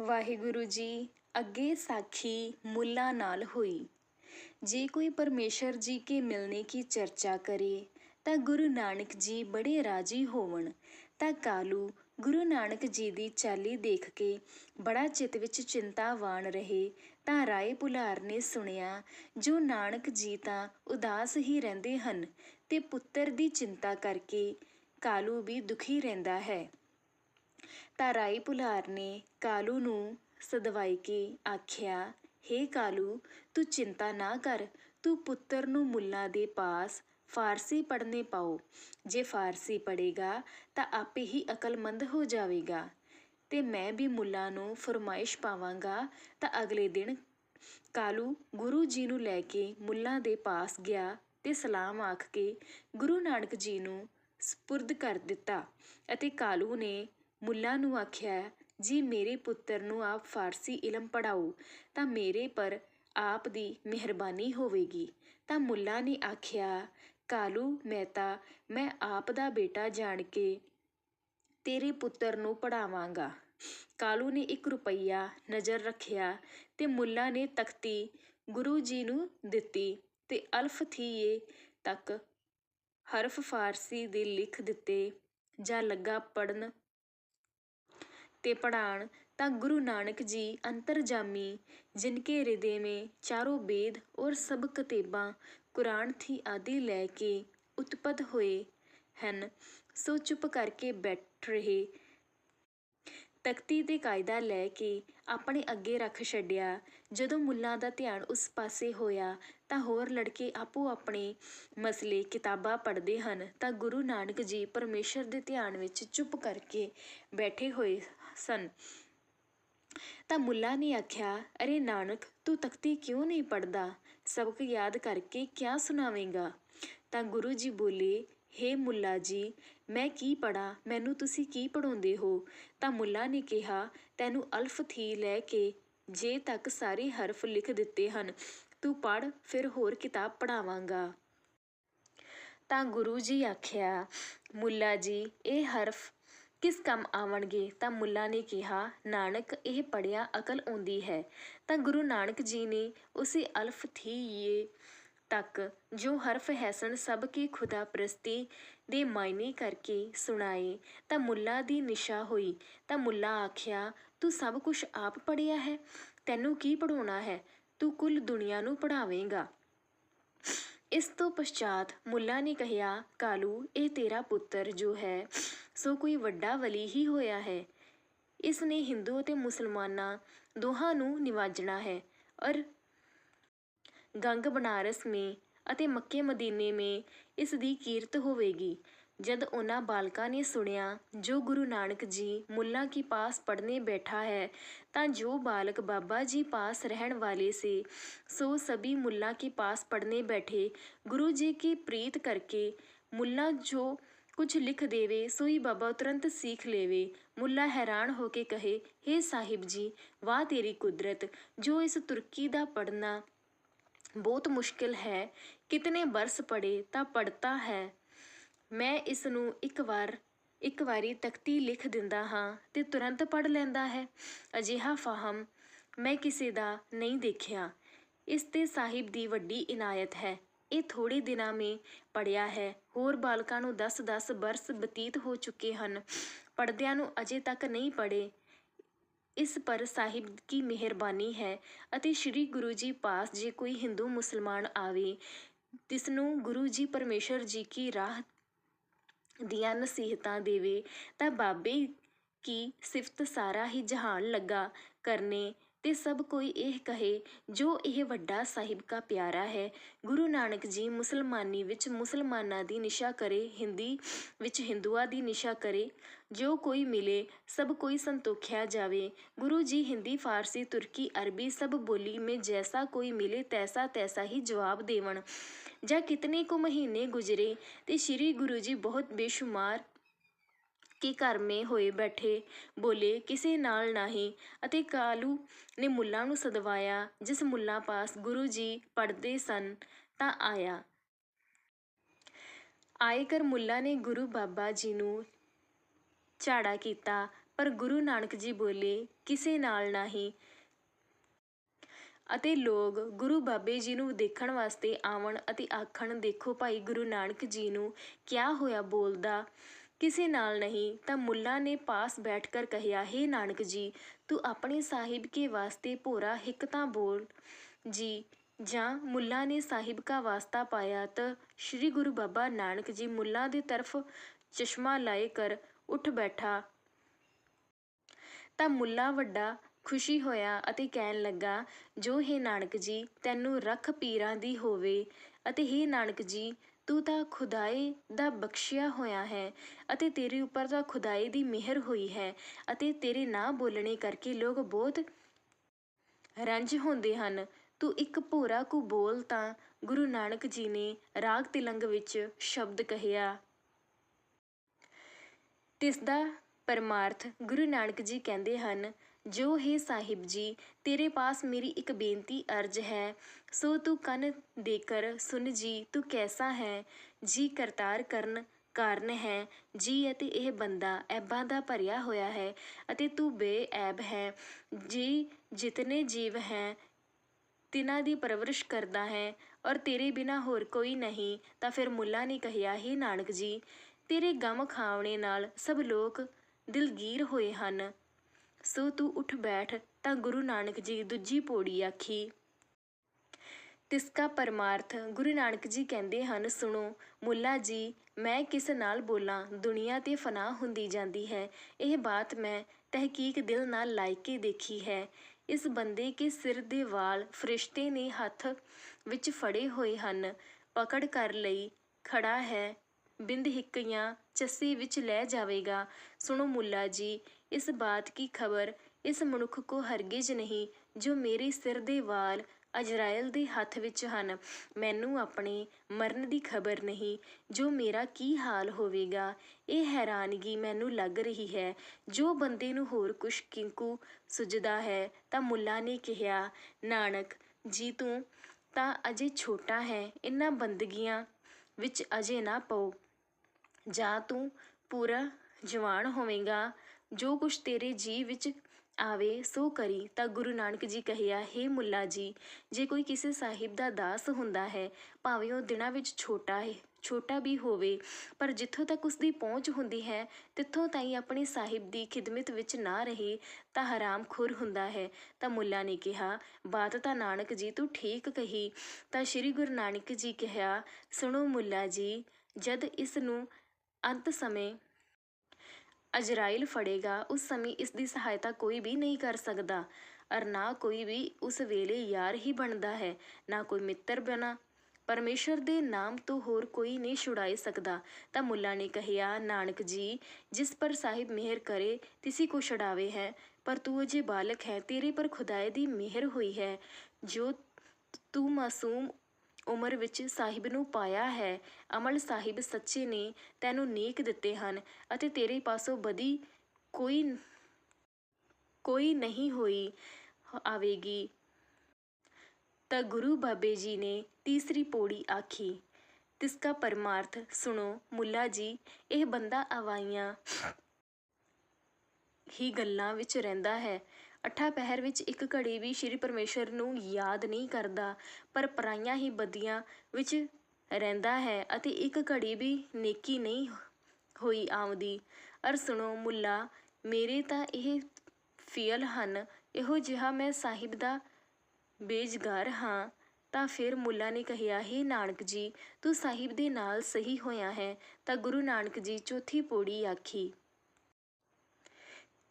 ਵਾਹਿਗੁਰੂ ਜੀ, ਅੱਗੇ ਸਾਖੀ ਮੁੱਲਾ ਨਾਲ ਹੋਈ। ਜੇ ਕੋਈ ਪਰਮੇਸ਼ਰ ਜੀ ਕੇ ਮਿਲਨੇ ਕੀ ਚਰਚਾ ਕਰੇ, ਤਾਂ ਗੁਰੂ ਨਾਨਕ ਜੀ ਬੜੇ ਰਾਜੀ ਹੋਵਣ। ਤਾਂ ਕਾਲੂ ਗੁਰੂ ਨਾਨਕ ਜੀ ਦੀ ਚਾਲੀ ਦੇਖ ਕੇ ਬੜਾ ਚਿੱਤ ਵਿੱਚ ਚਿੰਤਾਵਾਨ ਰਹੇ, ਤਾਂ ਰਾਏ ਭੁਲਾਰ ਨੇ ਸੁਣਿਆ, ਜੋ ਨਾਨਕ ਜੀ ਤਾਂ ਉਦਾਸ ਹੀ ਰਹਿੰਦੇ ਹਨ ਤੇ ਪੁੱਤਰ ਦੀ ਚਿੰਤਾ ਕਰਕੇ ਕਾਲੂ ਵੀ ਦੁਖੀ ਰਹਿੰਦਾ ਹੈ। ਤਾਂ ਰਾਏ ਭੁਲਾਰ ਨੇ ਕਾਲੂ ਨੂੰ ਸਦਵਾਈ ਕੇ ਆਖਿਆ, ਹੇ ਕਾਲੂ, ਤੂੰ ਚਿੰਤਾ ਨਾ ਕਰ, ਤੂੰ ਪੁੱਤਰ ਨੂੰ ਮੁੱਲਾ ਦੇ ਪਾਸ ਫਾਰਸੀ ਪੜ੍ਹਨੇ ਪਾਓ। ਜੇ ਫਾਰਸੀ ਪੜ੍ਹੇਗਾ ਤਾਂ ਆਪੇ ਹੀ ਅਕਲਮੰਦ ਹੋ ਜਾਵੇਗਾ ਤੇ ਮੈਂ ਵੀ ਮੁੱਲਾ ਨੂੰ ਫਰਮਾਇਸ਼ ਪਾਵਾਂਗਾ। ਤਾਂ ਅਗਲੇ ਦਿਨ ਕਾਲੂ ਗੁਰੂ ਜੀ ਨੂੰ ਲੈ ਕੇ ਮੁੱਲਾ ਦੇ ਪਾਸ ਗਿਆ ਤੇ ਸਲਾਮ ਆਖ ਕੇ ਗੁਰੂ ਨਾਨਕ ਜੀ ਨੂੰ ਸਪੁਰਦ ਕਰ ਦਿੱਤਾ ਅਤੇ ਕਾਲੂ ਨੇ ਮੁੱਲਾ ਨੂੰ ਆਖਿਆ, ਜੀ ਮੇਰੇ ਪੁੱਤਰ ਨੂੰ ਆਪ ਫਾਰਸੀ ਇਲਮ ਪੜ੍ਹਾਓ, ਤਾਂ ਮੇਰੇ ਪਰ ਆਪ ਦੀ ਮਿਹਰਬਾਨੀ ਹੋਵੇਗੀ। ਤਾਂ ਮੁੱਲਾ ਨੇ ਆਖਿਆ, ਕਾਲੂ, ਮਹਿਤਾ, ਮੈਂ ਆਪ ਦਾ ਬੇਟਾ ਜਾਣ ਕੇ ਤੇਰੇ ਪੁੱਤਰ ਨੂੰ ਪੜਾਵਾਂਗਾ ਕਾਲੂ ਨੇ ਇੱਕ ਰੁਪਈਆ ਨਜ਼ਰ ਰੱਖਿਆ ਤੇ ਮੁੱਲਾ ਨੇ ਤਖਤੀ ਗੁਰੂ ਜੀ ਨੂੰ ਦਿੱਤੀ ਤੇ ਅਲਫ ਥੀਏ ਤੱਕ ਹਰਫ ਫਾਰਸੀ ਦੇ ਲਿਖ ਦਿੱਤੇ ਜਾਂ ਲੱਗਾ ਪੜਨ ਤੇ ਪੜਾਣ ਤਾਂ ਗੁਰੂ ਨਾਨਕ ਜੀ ਅੰਤਰਜਾਮੀ ਜਿਨਕੇ ਹਿਰਦੇ में ਚਾਰੋਂ ਵੇਦ ਔਰ ਸਭ ਕਿਤਾਬਾਂ, ਕੁਰਾਨ ਥੀ ਆਦਿ ਲੈ ਕੇ ਉਤਪਤ ਹੋਏ ਹਨ। ਸੋ ਚੁੱਪ ਕਰਕੇ ਬੈਠ ਰਹੇ। ਤਖਤੀ ਤੇ ਕਾਇਦਾ ਲੈ ਕੇ ਆਪਣੇ ਅੱਗੇ ਰੱਖ ਛੱਡਿਆ। ਜਦੋਂ ਮੁੱਲਾਂ ਦਾ ਧਿਆਨ ਉਸ ਪਾਸੇ ਹੋਇਆ ਤਾਂ ਹੋਰ ਲੜਕੇ ਆਪੋ ਆਪਣੇ ਮਸਲੇ ਕਿਤਾਬਾਂ ਪੜ੍ਹਦੇ ਹਨ ਤਾਂ ਗੁਰੂ ਨਾਨਕ ਜੀ ਪਰਮੇਸ਼ਰ ਦੇ ਧਿਆਨ ਵਿੱਚ ਚੁੱਪ ਕਰਕੇ ਬੈਠੇ ਹੋਏ ਸਨ। ਤਾਂ ਮੁੱਲਾ ਨੇ ਆਖਿਆ, ਅਰੇ ਨਾਨਕ, ਤੂੰ ਤਖਤੀ ਕਿਉਂ ਨਹੀਂ ਪੜਦਾ ਸਬਕ ਯਾਦ ਕਰਕੇ ਕਿਆ ਸੁਣਾਵੇਂਗਾ? ਤਾਂ ਗੁਰੂ ਜੀ ਬੋਲੇ, ਹੇ ਮੁੱਲਾ ਜੀ, ਮੈਂ ਕੀ ਪੜਾ ਮੈਨੂੰ ਤੁਸੀਂ ਕੀ ਪੜਾਉਂਦੇ ਹੋ? ਤਾਂ ਮੁੱਲਾ ਨੇ ਕਿਹਾ, ਤੈਨੂੰ ਅਲਫ ਥੀ ਲੈ ਕੇ ਜੇ ਤੱਕ ਸਾਰੇ ਹਰਫ ਲਿਖ ਦਿੱਤੇ ਹਨ, ਤੂੰ ਪੜ ਫਿਰ ਹੋਰ ਕਿਤਾਬ ਪੜਾਵਾਂਗਾ ਤਾਂ ਗੁਰੂ ਜੀ ਆਖਿਆ, ਮੁੱਲਾ ਜੀ, ਇਹ ਹਰਫ ਕਿਸ ਕੰਮ ਆਵਣਗੇ? ਤਾਂ ਮੁੱਲਾ ਨੇ ਕਿਹਾ, ਨਾਨਕ, ਇਹ ਪੜਿਆ ਅਕਲ ਆਉਂਦੀ ਹੈ। ਤਾਂ ਗੁਰੂ ਨਾਨਕ ਜੀ ਨੇ ਉਸੇ ਅਲਫ ਥੀਏ ਤੱਕ ਜੋ ਹਰਫ ਹੈਸਣ ਸਭ ਕੀ ਖੁਦਾ ਪ੍ਰਸਤੀ ਦੇ ਮਾਇਨੇ ਕਰਕੇ ਸੁਣਾਏ। ਤਾਂ ਮੁੱਲਾ ਦੀ ਨਿਸ਼ਾ ਹੋਈ। ਤਾਂ ਮੁੱਲਾ ਆਖਿਆ, ਤੂੰ ਸਭ ਕੁਝ ਆਪ ਪੜਿਆ ਹੈ? ਤੈਨੂੰ ਕੀ ਪੜਾਉਣਾ ਹੈ? ਤੂੰ ਕੁੱਲ ਦੁਨੀਆ ਨੂੰ ਪੜਾਵੇਂਗਾ ਇਸ ਤੋਂ ਪਸ਼ਚਾਤ ਮੁੱਲਾ ਨੇ ਕਿਹਾ, ਕਾਲੂ, ਇਹ ਤੇਰਾ ਪੁੱਤਰ ਜੋ ਹੈ, ਸੋ ਕੋਈ ਵੱਡਾ ਵਲੀ ਹੀ ਹੋਇਆ ਹੈ। ਇਸ ਨੇ ਹਿੰਦੂ ਅਤੇ ਮੁਸਲਮਾਨਾਂ ਦੋਹਾਂ ਨੂੰ ਨਿਵਾਜਣਾ ਹੈ। ਔਰ ਗੰਗ ਬਨਾਰਸ ਮੇ ਅਤੇ ਮੱਕੇ ਮਦੀਨੇ ਮੇ ਇਸ ਦੀ ਕੀਰਤ ਹੋਵੇਗੀ। ਜਦ ਉਹਨਾਂ ਬਾਲਕਾਂ ਨੇ ਸੁਣਿਆ, ਜੋ ਗੁਰੂ ਨਾਨਕ ਜੀ ਮੁੱਲਾ ਕੀ ਪਾਸ ਪੜਨੇ ਬੈਠਾ ਹੈ, ਤਾਂ ਜੋ ਬਾਲਕ ਬਾਬਾ ਜੀ ਪਾਸ ਰਹਿਣ ਵਾਲੇ ਸੇ, ਸੋ ਸਭੀ ਮੁੱਲਾ ਕੀ ਪਾਸ ਪੜਨੇ ਬੈਠੇ। ਗੁਰੂ ਜੀ ਕੀ ਪ੍ਰੀਤ ਕਰਕੇ ਮੁੱਲਾ ਜੋ ਕੁਝ ਲਿਖ ਦੇਵੇ, ਸੋਈ ਬਾਬਾ ਤੁਰੰਤ ਸੀਖ ਲੇਵੇ। ਮੁੱਲਾ ਹੈਰਾਨ ਹੋ ਕੇ ਕਹੇ हे ਸਾਹਿਬ ਜੀ, ਵਾਹ ਤੇਰੀ ਕੁਦਰਤ, ਜੋ ਇਸ ਤੁਰਕੀ ਦਾ ਪੜਨਾ ਬਹੁਤ ਮੁਸ਼ਕਿਲ ਹੈ। ਕਿਤਨੇ ਬਰਸ ਪੜੇ ਤਾਂ ਪੜਤਾ ਹੈ। ਮੈਂ ਇਸ ਨੂੰ ਇੱਕ ਵਾਰ, ਇੱਕ ਵਾਰੀ ਤਖਤੀ ਲਿਖ ਦਿੰਦਾ ਹਾਂ ਤੇ ਤੁਰੰਤ ਪੜ ਲੈਂਦਾ ਹੈ। ਅਜਿਹਾ ਫਾਹਮ ਮੈਂ ਕਿਸੇ ਦਾ ਨਹੀਂ ਦੇਖਿਆ। ਇਸ ਤੇ ਸਾਹਿਬ ਦੀ ਵੱਡੀ ਇਨਾਇਤ ਹੈ। ਇਹ ਥੋੜੇ ਦਿਨਾਂ ਮੇ ਪੜਿਆ ਹੈ। ਹੋਰ ਬਾਲਕਾਂ ਨੂੰ 10-10 ਬਰਸ ਬਤੀਤ ਹੋ ਚੁੱਕੇ ਹਨ। ਪੜਦਿਆਂ ਨੂੰ ਅਜੇ ਤੱਕ ਨਹੀਂ ਪੜੇ ਇਸ ਪਰ ਸਾਹਿਬ ਕੀ ਮਿਹਰਬਾਨੀ ਹੈ ਅਤੇ ਸ੍ਰੀ ਗੁਰੂ ਜੀ ਪਾਸ ਜੇ ਕੋਈ ਹਿੰਦੂ ਮੁਸਲਮਾਨ ਆਵੇ ਤਿਸ ਨੂੰ ਗੁਰੂ ਜੀ ਪਰਮੇਸ਼ਰ ਜੀ ਕੀ ਰਾਹ ਦੀਆਂ ਨਸੀਹਤਾਂ ਦੇਵੇ, ਤਾਂ ਬਾਬੇ ਕੀ ਸਿਫਤ ਸਾਰਾ ਹੀ ਜਹਾਨ ਲੱਗਾ ਕਰਨੇ ਤੇ ਸਭ ਕੋਈ ਇਹ ਕਹੇ, ਜੋ ਇਹ ਵੱਡਾ ਸਾਹਿਬ ਕਾ ਪਿਆਰਾ ਹੈ, ਗੁਰੂ ਨਾਨਕ ਜੀ ਮੁਸਲਮਾਨੀ ਵਿੱਚ ਮੁਸਲਮਾਨਾਂ ਦੀ ਨਿਸ਼ਾ ਕਰੇ, ਹਿੰਦੀ ਵਿੱਚ ਹਿੰਦੂਆਂ ਦੀ ਨਿਸ਼ਾ ਕਰੇ, ਜੋ ਕੋਈ ਮਿਲੇ, ਸਭ ਕੋਈ ਸੰਤੋਖਿਆ ਜਾਵੇ। ਗੁਰੂ ਜੀ ਹਿੰਦੀ, ਫਾਰਸੀ, ਤੁਰਕੀ, ਅਰਬੀ ਸਭ ਬੋਲੀ, ਮੇ ਜੈਸਾ ਕੋਈ ਮਿਲੇ, ਤੈਸਾ ਤੈਸਾ ਹੀ ਜਵਾਬ ਦੇਵਣ। ਜਾਂ ਕਿਤਨੇ ਕੋ ਮਹੀਨੇ ਗੁਜ਼ਰੇ ਤੇ ਸ੍ਰੀ ਗੁਰੂ ਜੀ ਬਹੁਤ ਬੇਸ਼ੁਮਾਰ ਕਿ ਘਰ ਮੇ ਹੋਏ ਬੈਠੇ। ਬੋਲੇ, ਕਿਸੇ ਨਾਲ ਨਹੀਂ। ਅਤੇ ਕਾਲੂ ਨੇ ਮੁੱਲਾ ਨੂੰ ਸਦਵਾਇਆ, ਜਿਸ ਮੁੱਲਾ ਪਾਸ ਗੁਰੂ ਜੀ ਪੜ੍ਹਦੇ ਸਨ, ਤਾਂ ਆਇਆ। ਆਏ ਕਰ ਮੁੱਲਾ ਨੇ ਗੁਰੂ ਬਾਬਾ ਜੀ ਨੂੰ ਝਾੜਾ ਕੀਤਾ, ਪਰ ਗੁਰੂ ਨਾਨਕ ਜੀ ਬੋਲੇ, ਕਿਸੇ ਨਾਲ ਨਹੀਂ। ਅਤੇ ਲੋਕ ਗੁਰੂ ਬਾਬੇ ਜੀ ਨੂੰ ਦੇਖਣ ਵਾਸਤੇ ਆਵਣ ਅਤੇ ਆਖਣ, ਦੇਖੋ ਭਾਈ ਗੁਰੂ ਨਾਨਕ ਜੀ ਨੂੰ ਕਿਆ ਹੋਇਆ ਬੋਲਦਾ? ਕਿਸੇ ਨਾਲ ਨਹੀਂ, ਤਾਂ ਮੁੱਲਾ ਨੇ ਪਾਸ ਬੈਠ ਕਰ ਕਹਿਆ हे ਨਾਨਕ ਜੀ, ਤੂੰ ਆਪਣੇ ਸਾਹਿਬ ਕੇ ਵਾਸਤੇ ਭੋਰਾ ਹਿੱਕ ਤਾਂ ਬੋਲ। ਜੀ, ਜਾਂ ਮੁੱਲਾ ਨੇ ਸਾਹਿਬ ਕਾ ਵਾਸਤਾ ਪਾਇਆ ਤਾਂ ਸ਼੍ਰੀ ਗੁਰੂ ਬਾਬਾ ਨਾਨਕ ਜੀ ਮੁੱਲਾ ਦੀ ਤਰਫ ਚਸ਼ਮਾ ਲਾਏ ਕਰ ਉੱਠ ਬੈਠਾ। ਤਾਂ ਮੁੱਲਾ ਵੱਡਾ ਖੁਸ਼ੀ ਹੋਇਆ ਅਤੇ ਕਹਿਣ ਲੱਗਾ, ਜੋ ਹੈ ਨਾਨਕ ਜੀ, ਤੈਨੂੰ ਰੱਖ ਪੀਰਾਂ ਦੀ ਹੋਵੇ। ਅਤੇ ਹੇ ਨਾਨਕ ਜੀ ਤੂੰ ਤਾਂ ਖੁਦਾਏ ਦਾ ਬਖਸ਼ਿਆ ਹੋਇਆ ਹੈ ਅਤੇ ਤੇਰੇ ਉੱਪਰ ਤਾਂ ਖੁਦਾਏ ਦੀ ਮਿਹਰ ਹੋਈ ਹੈ ਅਤੇ ਤੇਰੇ ਨਾ ਬੋਲਣੇ ਕਰਕੇ ਲੋਕ ਬਹੁਤ ਰੰਜ ਹੁੰਦੇ ਹਨ। ਤੂੰ ਇੱਕ ਭੋਰਾ ਕੁ ਬੋਲ ਤਾਂ ਗੁਰੂ ਨਾਨਕ ਜੀ ਨੇ ਰਾਗ ਤਿਲੰਗ ਵਿੱਚ ਸ਼ਬਦ ਕਹਿਆ। ਤਿਸ ਦਾ ਪਰਮਾਰਥ ਗੁਰੂ ਨਾਨਕ ਜੀ ਕਹਿੰਦੇ ਹਨ ਜੋ ਹੈ ਸਾਹਿਬ ਜੀ, ਤੇਰੇ ਪਾਸ ਮੇਰੀ ਇੱਕ ਬੇਨਤੀ ਅਰਜ ਹੈ। ਸੋ ਤੂੰ ਕੰਨ ਦੇਕਰ ਸੁਨ ਜੀ, ਤੂੰ ਕੈਸਾ ਹੈ? ਜੀ ਕਰਤਾਰ ਕਰਨ ਕਾਰਨ ਹੈ। ਜੀ ਅਤੇ ਇਹ ਬੰਦਾ ਐਬਾਂ ਦਾ ਭਰਿਆ ਹੋਇਆ ਹੈ ਅਤੇ ਤੂੰ ਬੇਐਬ ਹੈ। ਜੀ ਜਿਤਨੇ ਜੀਵ ਹੈ, ਤਿਨਾਂ ਦੀ ਪਰਵਰਿਸ਼ ਕਰਦਾ ਹੈ ਔਰ ਤੇਰੇ ਬਿਨਾ ਹੋਰ ਕੋਈ ਨਹੀਂ, ਤਾਂ ਫਿਰ ਮੁੱਲਾ ਨੇ ਕਹਿਆ ਹੀ ਨਾਨਕ ਜੀ, ਤੇਰੇ ਗਮ ਖਾਵਣੇ ਨਾਲ ਸਭ ਲੋਕ ਦਿਲਗੀਰ ਹੋਏ ਹਨ। ਸੋ ਤੂੰ ਉੱਠ ਬੈਠ, ਤਾਂ ਗੁਰੂ ਨਾਨਕ ਜੀ ਦੂਜੀ ਪੌੜੀ ਆਖੀ। ਤਿਸਕਾ ਪਰਮਾਰਥ, ਗੁਰੂ ਨਾਨਕ ਜੀ ਕਹਿੰਦੇ ਹਨ, ਸੁਣੋ, ਮੁੱਲਾ ਜੀ, ਮੈਂ ਕਿਸ ਨਾਲ ਬੋਲਾਂ, ਦੁਨੀਆ ਤੇ ਫਨਾ ਹੁੰਦੀ ਜਾਂਦੀ ਹੈ। ਇਹ ਬਾਤ ਮੈਂ ਤਹਿਕੀਕ ਦਿਲ ਨਾਲ ਲਾਇ ਕੇ ਦੇਖੀ ਹੈ। ਇਸ ਬੰਦੇ ਕੇ ਸਿਰ ਦੇ ਵਾਲ ਫਰਿਸ਼ਤੇ ਨੇ ਹੱਥ ਵਿੱਚ ਫੜੇ ਹੋਏ ਹਨ। ਪਕੜ ਕਰ ਲਈ, ਖੜਾ ਹੈ, ਬਿੰਦ ਹਿੱਕੀਆਂ, ਚੱਸੀ ਵਿੱਚ ਲੈ ਜਾਵੇਗਾ। ਸੁਣੋ ਮੁੱਲਾ ਜੀ ਇਸ ਬਾਤ ਕੀ ਖਬਰ? ਇਸ ਮਨੁੱਖ ਕੋ ਹਰਗਿਜ਼ ਨਹੀਂ, ਜੋ ਮੇਰੇ ਸਿਰ ਦੇ ਵਾਲ ਅਜਰਾਇਲ ਦੇ ਹੱਥ ਵਿੱਚ ਹਨ। ਮੈਨੂੰ ਆਪਣੇ ਮਰਨ ਦੀ ਖਬਰ ਨਹੀਂ, ਜੋ ਮੇਰਾ ਕੀ ਹਾਲ ਹੋਵੇਗਾ? ਇਹ ਹੈਰਾਨਗੀ ਮੈਨੂੰ ਲੱਗ ਰਹੀ ਹੈ। ਜੋ ਬੰਦੇ ਨੂੰ ਹੋਰ ਕੁਛ ਕਿੰਕੂ ਸੁਝਦਾ ਹੈ, ਤਾਂ ਮੁੱਲਾ ਨੇ ਕਿਹਾ, ਨਾਨਕ, ਜੀ ਤੂੰ ਤਾਂ ਅਜੇ ਛੋਟਾ ਹੈ, ਇਨ੍ਹਾਂ ਬੰਦਗੀਆਂ ਵਿੱਚ ਅਜੇ ਨਾ ਪਓ। ਜਾਂ ਤੂੰ ਪੂਰਾ ਜਵਾਨ ਹੋਵੇਂਗਾ। ਜੋ ਕੁਛ ਤੇਰੇ ਜੀ ਵਿੱਚ ਆਵੇ, ਸੋ ਕਰੀ। ਤਾਂ ਗੁਰੂ ਨਾਨਕ ਜੀ ਕਹਿਆ हे ਮੁੱਲਾ ਜੀ, ਜੇ ਕੋਈ ਕਿਸੇ ਸਾਹਿਬ ਦਾ ਦਾਸ ਹੁੰਦਾ ਹੈ, ਭਾਵੇਂ ਉਹ ਦਿਨਾਂ ਵਿੱਚ ਛੋਟਾ ਹੈ, ਛੋਟਾ ਵੀ ਹੋਵੇ, ਪਰ ਜਿੱਥੋਂ ਤੱਕ ਉਸ ਦੀ ਪਹੁੰਚ ਹੁੰਦੀ ਹੈ, ਤਿੱਥੋਂ ਤਾਈਂ ਆਪਣੇ ਸਾਹਿਬ ਦੀ ਖਿਦਮਤ ਵਿੱਚ ਨਾ ਰਹੇ, ਤਾਂ ਹਰਾਮ ਖੁਰ ਹੁੰਦਾ ਹੈ। ਤਾਂ ਮੁੱਲਾ ਨੇ ਕਿਹਾ, ਬਾਤ ਤਾਂ ਨਾਨਕ ਜੀ ਤੂੰ ਠੀਕ ਕਹੀ। ਤਾਂ ਸ੍ਰੀ ਗੁਰੂ ਨਾਨਕ ਜੀ ਕਿਹਾ ਸੁਣੋ ਮੁੱਲਾ ਜੀ, ਜਦ ਇਸ ਨੂੰ ਅੰਤ ਸਮੇਂ ਅਜਰਾਇਲ ਫੜੇਗਾ, ਉਸ ਸਮੇਂ ਇਸ ਦੀ ਸਹਾਇਤਾ ਕੋਈ ਵੀ ਨਹੀਂ ਕਰ ਸਕਦਾ ਅਰ ਨਾ ਕੋਈ ਵੀ ਉਸ ਵੇਲੇ ਯਾਰ ਹੀ ਬਣਦਾ ਹੈ, ਨਾ ਕੋਈ ਮਿੱਤਰ ਬਣਾ। ਪਰਮੇਸ਼ਰ ਦੇ ਨਾਮ ਤੋਂ ਹੋਰ ਕੋਈ ਨਹੀਂ ਛੁਡਾਈ ਸਕਦਾ। ਤਾਂ ਮੁੱਲਾ ਨੇ ਕਹਿਆ ਨਾਨਕ ਜੀ, ਜਿਸ ਪਰ ਸਾਹਿਬ ਮਿਹਰ ਕਰੇ, ਤਿਸੀ ਕੋ ਛਡਾਵੇ ਹੈ, ਪਰ ਤੂੰ ਅਜੇ ਬਾਲਕ ਹੈ, ਤੇਰੇ ਪਰ ਖੁਦਾਏ ਦੀ ਮਿਹਰ ਹੋਈ ਹੈ। ਜੋ ਤੂੰ ਮਾਸੂਮ ਉਮਰ ਵਿੱਚ ਸਾਹਿਬ ਨੂੰ ਪਾਇਆ ਹੈ। ਅਮਲ ਸਾਹਿਬ ਸੱਚੇ ਨੇ, ਤੈਨੂੰ ਨੇਕ ਦਿੱਤੇ ਹਨ ਅਤੇ ਤੇਰੇ ਪਾਸੋਂ ਬਦੀ ਕੋਈ ਕੋਈ ਨਹੀਂ ਹੋਈ ਆਵੇਗੀ। ਤਾਂ ਗੁਰੂ ਬਾਬੇ ਜੀ ਨੇ ਤੀਸਰੀ ਪੌੜੀ ਆਖੀ, ਤਿਸਕਾ ਪਰਮਾਰਥ ਸੁਣੋ ਮੁੱਲਾ ਜੀ, ਇਹ ਬੰਦਾ ਅਵਾਈਆਂ ਹੀ ਗੱਲਾਂ ਵਿੱਚ ਰਹਿੰਦਾ ਹੈ। ਅੱਠਾ ਪਹਿਰ ਵਿੱਚ ਇੱਕ ਘੜੀ ਵੀ ਸ਼੍ਰੀ ਪਰਮੇਸ਼ਰ ਨੂੰ ਯਾਦ ਨਹੀਂ ਕਰਦਾ, ਪਰ ਪਰਾਈਆਂ ਹੀ ਬਦੀਆਂ ਵਿੱਚ ਰਹਿੰਦਾ ਹੈ ਅਤੇ ਇੱਕ ਘੜੀ ਵੀ ਨੇਕੀ ਨਹੀਂ ਹੋਈ ਆਉਂਦੀ। ਅਰ ਸੁਣੋ ਮੁੱਲਾ, ਮੇਰੇ ਤਾਂ ਇਹ ਫੀਲ ਹਨ, ਇਹੋ ਜਿਹਾ ਮੈਂ ਸਾਹਿਬ ਦਾ ਬੇਜਗਾਰ ਹਾਂ। ਤਾਂ ਫਿਰ ਮੁੱਲਾ ਨੇ ਕਹਿਆ ਹੈ ਨਾਨਕ ਜੀ, ਤੂੰ ਸਾਹਿਬ ਦੇ ਨਾਲ ਸਹੀ ਹੋਇਆ ਹੈ, ਤਾਂ ਗੁਰੂ ਨਾਨਕ ਜੀ ਚੌਥੀ ਪੌੜੀ ਆਖੀ।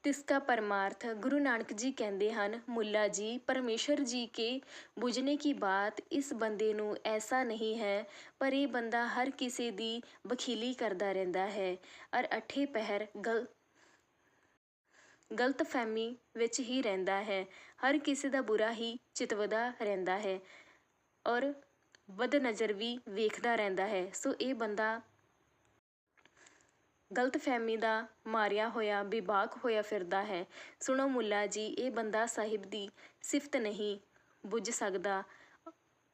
ਤਿਸਕਾ ਪਰਮਾਰਥ ਗੁਰੂ ਨਾਨਕ ਜੀ ਕਹਿੰਦੇ ਹਨ, ਮੁੱਲਾ ਜੀ, ਪਰਮੇਸ਼ਰ ਜੀ ਕੇ ਬੁਝਨੇ ਕੀ ਬਾਤ, ਇਸ ਬੰਦੇ ਨੂੰ ਐਸਾ ਨਹੀਂ ਹੈ, ਪਰ ਇਹ ਬੰਦਾ ਹਰ ਕਿਸੇ ਦੀ ਬਖੀਲੀ ਕਰਦਾ ਰਹਿੰਦਾ ਹੈ। ਅਰ ਅਠੇ ਪਹਿਰ ਗਲ ਗਲਤ ਫਹਿਮੀ ਵਿੱਚ ਹੀ ਰਹਿੰਦਾ ਹੈ। ਹਰ ਕਿਸੇ ਦਾ ਬੁਰਾ ਹੀ ਚਿਤਵਦਾ ਰਹਿੰਦਾ ਹੈ ਔਰ ਬਦ ਨਜ਼ਰ ਵੀ ਵੇਖਦਾ ਰਹਿੰਦਾ ਹੈ। ਸੋ ਇਹ ਬੰਦਾ ਗਲਤ ਫਹਿਮੀ ਦਾ ਮਾਰਿਆ ਹੋਇਆ, ਬੇਬਾਕ ਹੋਇਆ ਫਿਰਦਾ ਹੈ। ਸੁਣੋ ਮੁੱਲਾ ਜੀ, ਇਹ ਬੰਦਾ ਸਾਹਿਬ ਦੀ ਸਿਫਤ ਨਹੀਂ ਬੁੱਝ ਸਕਦਾ।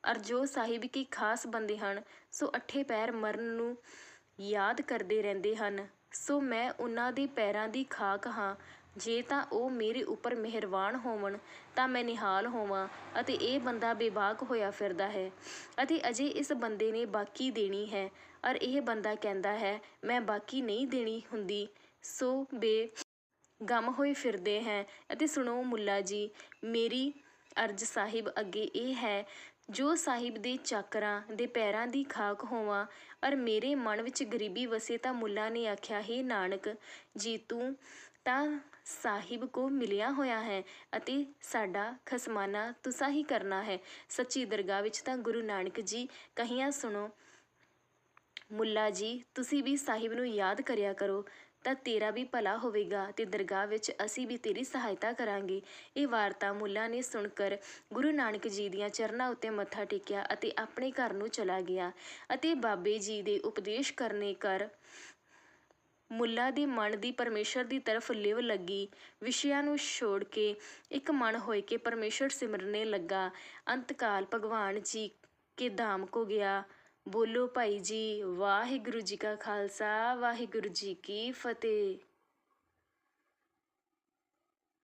ਅਰ ਸਾਹਿਬ ਕੀ ਖਾਸ ਬੰਦੇ ਹਨ, ਸੋ ਅਠੇ ਪੈਰ ਮਰਨ ਨੂੰ ਯਾਦ ਕਰਦੇ ਰਹਿੰਦੇ ਹਨ। ਸੋ ਮੈਂ ਉਹਨਾਂ ਦੇ ਪੈਰਾਂ ਦੀ ਖਾਕ ਹਾਂ, ਜੇ ਤਾਂ ਉਹ ਮੇਰੇ ਉੱਪਰ ਮਿਹਰਬਾਨ ਹੋਵਣ, ਤਾਂ ਮੈਂ ਨਿਹਾਲ ਹੋਵਾਂ, ਅਤੇ ਇਹ ਬੰਦਾ ਬੇਬਾਕ ਹੋਇਆ ਫਿਰਦਾ ਹੈ। ਅਤੇ ਅਜੇ ਇਸ ਬੰਦੇ ਨੇ ਬਾਕੀ ਦੇਣੀ ਹੈ। ਔਰ ਇਹ ਬੰਦਾ ਕਹਿੰਦਾ ਹੈ, ਮੈਂ ਬਾਕੀ ਨਹੀਂ ਦੇਣੀ ਹੁੰਦੀ। ਸੋ ਬੇ ਗਮ ਹੋਏ ਫਿਰਦੇ ਹੈ। ਅਤੇ ਸੁਣੋ ਮੁੱਲਾ ਜੀ, ਮੇਰੀ ਅਰਜ਼ ਸਾਹਿਬ ਅੱਗੇ ਇਹ ਹੈ, ਜੋ ਸਾਹਿਬ ਦੇ ਚਾਕਰਾਂ ਦੇ ਪੈਰਾਂ ਦੀ ਖਾਕ ਹੋਵਾਂ ਔਰ ਮੇਰੇ ਮਨ ਵਿੱਚ ਗਰੀਬੀ ਵਸੇ ਤਾਂ ਮੁੱਲਾ ਨੇ ਆਖਿਆ, ਹੈ ਨਾਨਕ, ਜੀ ਤੂੰ ਤਾਂ ਸਾਹਿਬ ਕੋ ਮਿਲਿਆ ਹੋਇਆ ਹੈ ਅਤੇ ਸਾਡਾ ਖਸਮਾਨਾ ਤੁਸਾਂ ਹੀ ਕਰਨਾ ਹੈ। ਸੱਚੀ ਦਰਗਾਹ ਵਿੱਚ ਤਾਂ ਗੁਰੂ ਨਾਨਕ ਜੀ ਕਹੀਆਂ, ਸੁਣੋ ਮੁੱਲਾ ਜੀ, ਤੁਸੀਂ ਵੀ ਸਾਹਿਬ ਨੂੰ ਯਾਦ ਕਰਿਆ ਕਰੋ, ਤਾਂ ਤੇਰਾ ਵੀ ਭਲਾ ਹੋਵੇਗਾ ਤੇ ਦਰਗਾਹ ਵਿੱਚ ਅਸੀਂ ਵੀ ਤੇਰੀ ਸਹਾਇਤਾ ਕਰਾਂਗੇ। ਇਹ ਵਾਰਤਾ ਮੁੱਲਾ ਨੇ ਸੁਣ ਕਰ ਗੁਰੂ ਨਾਨਕ ਜੀ ਦੀਆਂ ਚਰਨਾਂ ਉੱਤੇ ਮੱਥਾ ਟੇਕਿਆ ਅਤੇ ਆਪਣੇ ਘਰ ਨੂੰ ਚਲਾ ਗਿਆ ਅਤੇ ਬਾਬੇ ਜੀ ਦੇ ਉਪਦੇਸ਼ ਕਰਨੇ ਕਰ ਮੁੱਲਾ ਦੇ ਮਨ ਦੀ ਪਰਮੇਸ਼ਰ ਦੀ ਤਰਫ ਲਿਵ ਲੱਗੀ। ਵਿਸ਼ਿਆਂ ਨੂੰ ਛੋੜ ਕੇ ਇੱਕ ਮਨ ਹੋਏ ਕੇ ਪਰਮੇਸ਼ਰ ਸਿਮਰਨੇ ਲੱਗਾ। ਅੰਤਕਾਲ ਭਗਵਾਨ ਜੀ ਕੇ ਧਾਮ ਕੋ ਗਿਆ। ਬੋਲੋ ਭਾਈ ਜੀ ਵਾਹਿਗੁਰੂ ਜੀ ਕਾ ਖਾਲਸਾ ਵਾਹਿਗੁਰੂ ਜੀ ਕੀ ਫਤਿਹ।